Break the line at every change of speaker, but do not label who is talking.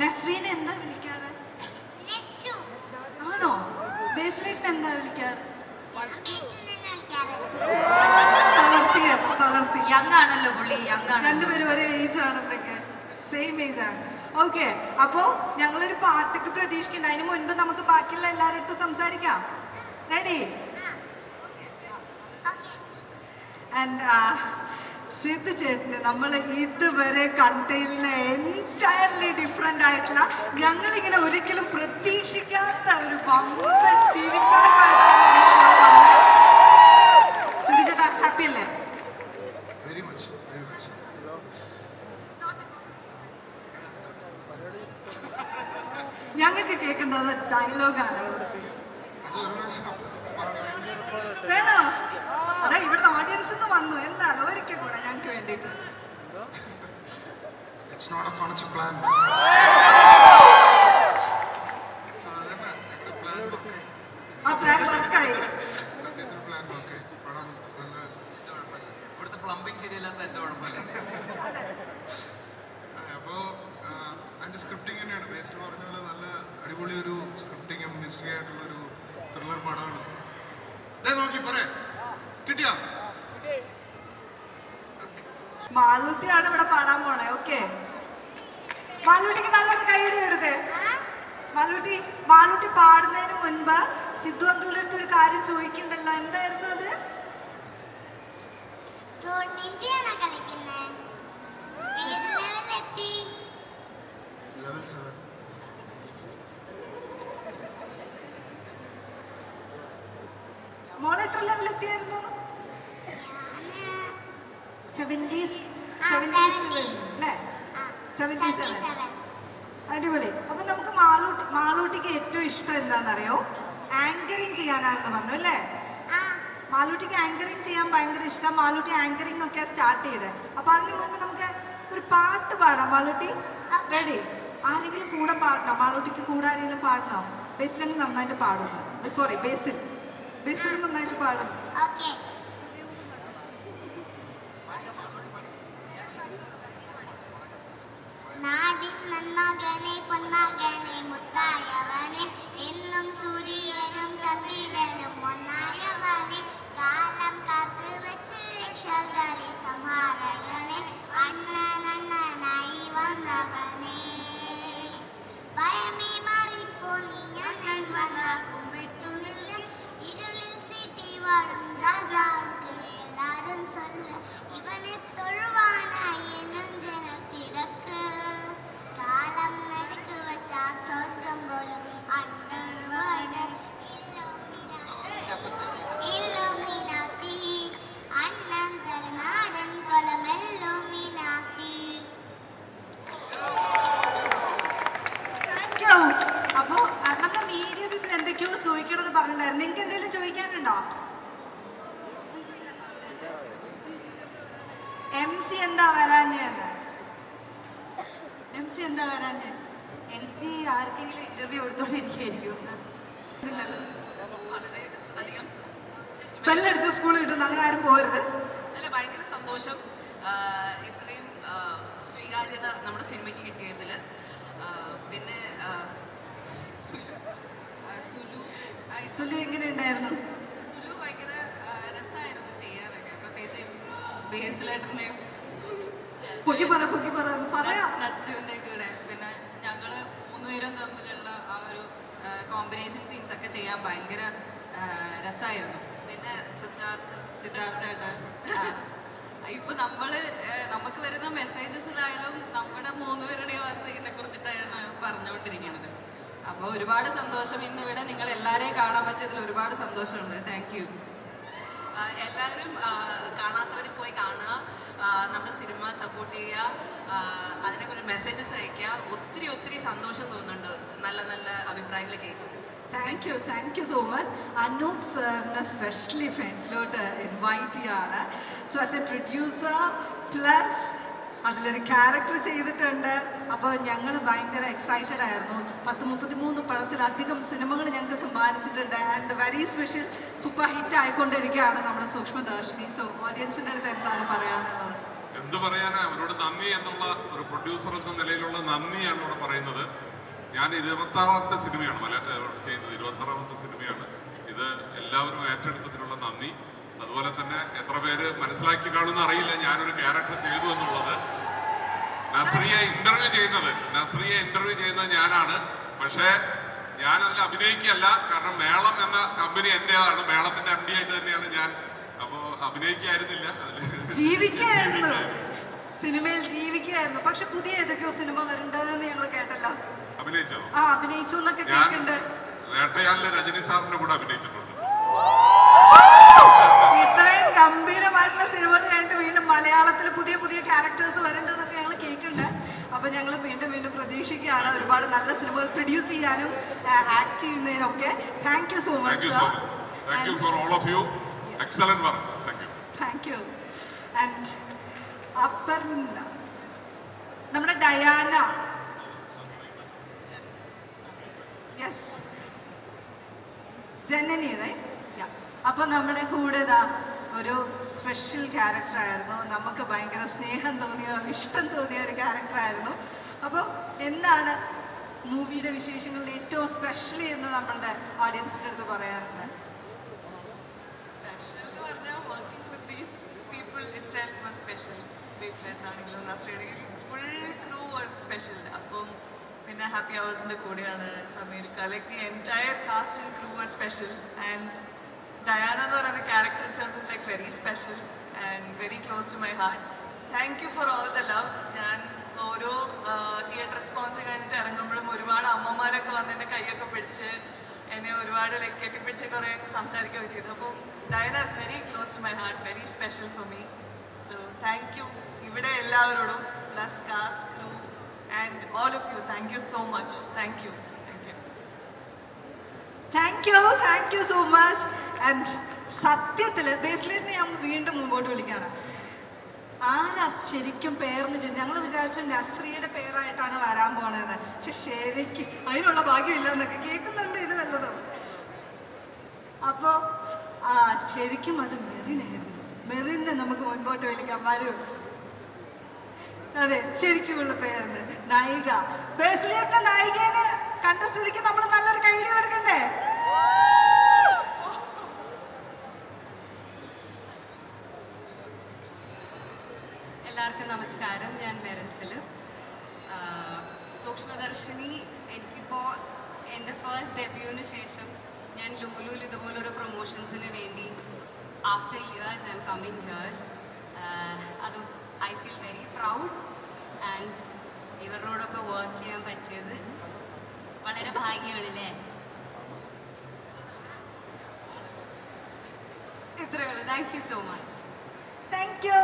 നസ്രീനെ എന്താ വിളിക്കാറ്? ആണോ? ബേസിലേറ്റിന് എന്താ വിളിക്കാറ്? തളർത്തിയ തളർത്തി.
യങ് ആണല്ലോ പുള്ളി യങ് ആണ്
രണ്ടുപേരും ഒരേ ഏജ് ആണെന്നൊക്കെ സെയിം ഏജ് ആണ്. ഓക്കെ അപ്പോ ഞങ്ങളൊരു പാട്ടൊക്കെ പ്രതീക്ഷിക്കുന്നുണ്ട്. അതിന് മുൻപ് നമുക്ക് ബാക്കിയുള്ള എല്ലാവരുടെ അടുത്ത് സംസാരിക്കാം. റെഡി
ഓക്കെ
ആൻഡ് സിദ്ധ് ചേട്ടന് നമ്മൾ ഇതുവരെ കണ്ടെയിലിന് എന്റയർലി ഡിഫറെന്റ് ആയിട്ടുള്ള ഞങ്ങളിങ്ങനെ ഒരിക്കലും പ്രതീക്ഷിക്കാത്ത ഒരു ചിരിപ്പടമായിട്ടാണ് സിദ്ധു ചേട്ടാ ഹാപ്പി അല്ലേ?
വെരി മച്ച് വെരി മച്ച്
ഞങ്ങൾക്ക് കേൾക്കേണ്ടത് ഡയലോഗാണ് വേണോ? അതാ ഇവിടുത്തെ ഓഡിയൻസ് വന്നു. എന്നാലും ഞങ്ങൾക്ക് വേണ്ടിയിട്ട്.
പ്ലാൻ വർക്കായി പടം നല്ല
ഇവിടുത്തെ പ്ലംബിംഗ് ശരിയല്ലാത്ത എന്റെ കുഴപ്പമില്ല.
അതെ.
അപ്പോൾ അതിന്റെ സ്ക്രിപ്റ്റിംഗ് തന്നെയാണ്. ബേസ്റ്റ് പറഞ്ഞ പോലെ നല്ല അടിപൊളി ഒരു സ്ക്രിപ്റ്റിംഗും മിസ്റ്ററി ആയിട്ടുള്ളൊരു ത്രില്ലർ പടമാണ്. നോക്കി പറയാം. കിട്ടിയോ?
മാളൂട്ടിയാണ് ഇവിടെ പാടാൻ പോണേ. ഓക്കെ മാളൂട്ടിക്ക് നല്ലൊരു കൈയിടി എടുത്തേ മാളൂട്ടി മാളൂട്ടി പാടുന്നതിന് മുൻപ് സിദ്ധു അങ്കിളുടെ അടുത്ത് ഒരു കാര്യം ചോദിക്കണ്ടല്ലോ. എന്തായിരുന്നു അത്?
റോഡ് നിഞ്ചയാണോ സെവന്റി
സെവന്റി
70.
അല്ലേ? Seventy seven
77.
അടിപൊളി. അപ്പൊ നമുക്ക് മാളൂട്ടി മാളൂട്ടിക്ക് ഏറ്റവും ഇഷ്ടം എന്താണെന്നറിയോ ആങ്കറിങ് ചെയ്യാനാണെന്ന് പറഞ്ഞു അല്ലേ?
ആ
മാളൂട്ടിക്ക് ആങ്കറിങ് ചെയ്യാൻ ഭയങ്കര ഇഷ്ടം. മാളൂട്ടി ആങ്കറിങ് ഒക്കെ സ്റ്റാർട്ട് ചെയ്തത് അപ്പൊ അതിന് മുമ്പ് നമുക്ക് ഒരു പാട്ട് പാടാം മാളൂട്ടി. റെഡി ആരെങ്കിലും കൂടെ പാടണം? മാളൂട്ടിക്ക് കൂടെ ആരെങ്കിലും പാടണം? ബേസിലെങ്കിൽ നന്നായിട്ട് പാടുന്നു. സോറി ബേസിൽ ബേസിൽ നന്നായിട്ട് പാടും
ഓക്കെ
பொன்னாகனே பொன்னாகனே முத்தாயவனே. പറഞ്ഞിട്ടുണ്ടായിരുന്നു. നിങ്ങൾക്ക് എന്തെങ്കിലും ചോദിക്കാനുണ്ടോ? എം സി എന്താ വരാഞ്ഞത്? എം സി എന്താ വരാഞ്ഞേ
എം സി ആർക്കെങ്കിലും ഇന്റർവ്യൂ
സ-
ബെല്ലടിച്ചു സ്കൂളിൽ കിട്ടുന്നു. അങ്ങനെ ആരും പോരുത്.
അല്ല ഭയങ്കര സന്തോഷം. ഇത്രയും സ്വീകാര്യത നമ്മുടെ സിനിമയ്ക്ക് കിട്ടിയതിൽ പിന്നെ സുലു. സുലു
എങ്ങനെ ഉണ്ടായിരുന്നു
സുലു ഭയങ്കര രസമായിരുന്നു ചെയ്യാനൊക്കെ. പ്രത്യേകിച്ച് ബേസിലേട്ടനെയും
പൊക്കി പറ പൊക്കി പറ പറയാം.
നച്ചുവിന്റെ കൂടെ. പിന്നെ ഞങ്ങൾ മൂന്നുപേരും തമ്മിലുള്ള ആ ഒരു കോമ്പിനേഷൻ സീൻസ് ഒക്കെ ചെയ്യാൻ ഭയങ്കര രസമായിരുന്നു പിന്നെ സിദ്ധാർത്ഥ. സിദ്ധാർത്ഥായിട്ട് ഇപ്പൊ നമ്മൾ നമുക്ക് വരുന്ന മെസ്സേജസിലായാലും നമ്മുടെ മൂന്നുപേരുടെയും ആ സീനെ കുറിച്ചിട്ടാണ് പറഞ്ഞുകൊണ്ടിരിക്കുന്നത്. അപ്പോൾ ഒരുപാട് സന്തോഷം. ഇന്നിവിടെ നിങ്ങൾ എല്ലാവരെയും കാണാൻ പറ്റിയതിൽ ഒരുപാട് സന്തോഷമുണ്ട്. താങ്ക് യു എല്ലാവരും കാണാത്തവർ പോയി കാണുക. നമ്മുടെ സിനിമ സപ്പോർട്ട് ചെയ്യുക. അതിനെ കുറിച്ച് മെസ്സേജസ് അയക്കുക ഒത്തിരി ഒത്തിരി സന്തോഷം തോന്നുന്നുണ്ട്. നല്ല നല്ല അഭിപ്രായങ്ങൾ കേൾക്കും.
Thank you thank you so much Anoop സാറിനെ സ്പെഷ്യലി ഫ്രണ്ടിലോട്ട് ഇൻവൈറ്റ് ചെയ്യാണ്. So as a producer plus അതിലൊരു ക്യാരക്ടർ ചെയ്തിട്ടുണ്ട്. അപ്പോൾ ഞങ്ങൾ ഭയങ്കര എക്സൈറ്റഡ് ആയിരുന്നു. പത്ത് മുപ്പത്തിമൂന്ന് പടത്തിലധികം സിനിമകൾ ഞങ്ങൾക്ക് സമ്മാനിച്ചിട്ടുണ്ട്. And very special super hit ആയിക്കൊണ്ടിരിക്കുകയാണ് നമ്മുടെ സൂക്ഷ്മദർശിനി സോ ഓഡിയൻസിന്റെ അടുത്ത് എന്താണ് പറയാനുള്ളത്?
എന്ത് പറയാനാ? അവരോട് നന്ദി എന്നുള്ള ഒരു പ്രൊഡ്യൂസർ എന്ന നിലയിലുള്ള നന്ദിയാണ് ഇവിടെ പറയുന്നത്. ഞാൻ ഇരുപത്താറാമത്തെ സിനിമയാണ് മല ചെയ്യുന്നത്. ഇരുപത്താറാമത്തെ സിനിമയാണ്. ഇത് എല്ലാവരും ഏറ്റെടുത്തതിനുള്ള അതുപോലെ തന്നെ എത്ര പേര് മനസ്സിലാക്കി കാണുന്ന അറിയില്ല. ഞാനൊരു ക്യാരക്ടർ ചെയ്തു എന്നുള്ളത്. നസ്രിയെ ഇന്റർവ്യൂ ചെയ്യുന്നത്. നസ്രിയെ ഇന്റർവ്യൂ ചെയ്യുന്നത് ഞാനാണ്. പക്ഷേ ഞാൻ അതിൽ അഭിനയിക്കുകയല്ല. കാരണം മേളം എന്ന കമ്പനി എന്റേതാണ് മേളത്തിന്റെ എം ഡി ആയിട്ട് തന്നെയാണ് ഞാൻ. അപ്പോ അഭിനയിക്കായിരുന്നില്ല.
സിനിമയിൽ ജീവിക്കുകയായിരുന്നു പക്ഷെ പുതിയ ഏതൊക്കെയോ സിനിമ വരണ്ടതെന്ന് ഞങ്ങൾ കേട്ടല്ലോ.
അഭിനയിച്ചോ?
ആ അഭിനയിച്ചു എന്നൊക്കെ
ഞാൻ
കേൾക്കുന്നുണ്ട്
വേട്ടയാലിലെ രജനി സാറിന്റെ കൂടെ അഭിനയിച്ചിട്ടുണ്ട്
ഇത്രയും ഗംഭീരമായിട്ടുള്ള സിനിമകൾ കഴിഞ്ഞിട്ട് വീണ്ടും മലയാളത്തിൽ പുതിയ പുതിയ ക്യാരക്ടേഴ്സ് വരണ്ടെന്നൊക്കെ ഞങ്ങൾ കേൾക്കുന്നുണ്ട് അപ്പൊ ഞങ്ങൾ വീണ്ടും വീണ്ടും പ്രതീക്ഷിക്കുകയാണ് ഒരുപാട് നല്ല സിനിമകൾ പ്രൊഡ്യൂസ് ചെയ്യാനും act ചെയ്യുന്നതിനൊക്കെ thank you so much
you thank you for all of you excellent work thank you
thank you and upper നമ്മുടെ ഡയാന യെസ് ജനനി റൈറ്റ് അപ്പൊ നമ്മുടെ കൂടെ ഒരു സ്പെഷ്യൽ ക്യാരക്ടർ ആയിരുന്നു. നമുക്ക് ഭയങ്കര സ്നേഹം തോന്നിയ ഇഷ്ടം തോന്നിയ ഒരു ക്യാരക്ടർ ആയിരുന്നു. അപ്പോൾ എന്താണ് മൂവിയുടെ വിശേഷങ്ങളിൽ ഏറ്റവും സ്പെഷ്യലി എന്ന് നമ്മളുടെ ഓഡിയൻസിന്റെ അടുത്ത് പറയാറുണ്ട്
എന്ന് with these special full was special പിന്നെ ഹാപ്പി അവേഴ്സിന്റെ കൂടെയാണ് Sameer. Like the entire cast and crew was special and Diana എന്ന് പറയുന്ന character itself like very special and very close to my heart thank you for all the love ഞാൻ ഓരോ theatre response കഴിഞ്ഞിട്ട് ഇറങ്ങുമ്പോഴും ഒരുപാട് അമ്മമാരൊക്കെ വന്ന് എന്റെ കൈയൊക്കെ പിടിച്ച് എന്നെ ഒരുപാട് ലൈക്ക് കെട്ടിപ്പിടിച്ച് കുറേ സംസാരിക്കുകയൊക്കെ ചെയ്തു. അപ്പം Diana is very close to my heart very special for me so thank you ഇവിടെ എല്ലാവരോടും plus cast crew and all of you thank you so much thank you thank you
thank you so much and സത്യത്തിൽ ബേസ്ലേറ്റിനെ ഞാൻ വീണ്ടും മുമ്പോട്ട് വിളിക്കുകയാണ്. ആരാ ശരിക്കും പേരെന്ന് ചോദിച്ചു ഞങ്ങൾ വിചാരിച്ചു നസ്രിയുടെ പേരായിട്ടാണ് വരാൻ പോണതെന്ന് പക്ഷെ ശരിക്ക് അതിനുള്ള ഭാഗ്യമില്ല എന്നൊക്കെ കേൾക്കുന്നുണ്ട് ഇത് നല്ലത്. അപ്പോ ആ ശരിക്കും അത് മെറിനായിരുന്നു. മെറിനെ നമുക്ക് മുൻപോട്ട് വിളിക്കാൻ വരൂ. അതെ ശരിക്കുമുള്ള പേരെന്ന് നായിക. ബേസിലേറ്റിന്റെ നായികേനെ കണ്ട സ്ഥിതിക്ക് നമ്മൾ നല്ലൊരു കൈഡി കൊടുക്കണ്ടേ
എല്ലാവർക്കും നമസ്കാരം. ഞാൻ മെരൻ ഫിലിപ്പ്. സൂക്ഷ്മദർശിനി എനിക്കിപ്പോൾ എന്റെ ഫസ്റ്റ് ഡെബ്യൂവിന് ശേഷം ഞാൻ ലൂലുവിൽ ഇതുപോലൊരു പ്രൊമോഷൻസിന് വേണ്ടി after years and coming here അത് I feel very proud and ഇവരോടൊക്കെ വർക്ക് ചെയ്യാൻ പറ്റിയത് വളരെ ഭാഗ്യമാണല്ലേ? ഇത്രയേ ഉള്ളൂ. Thank you so much
thank you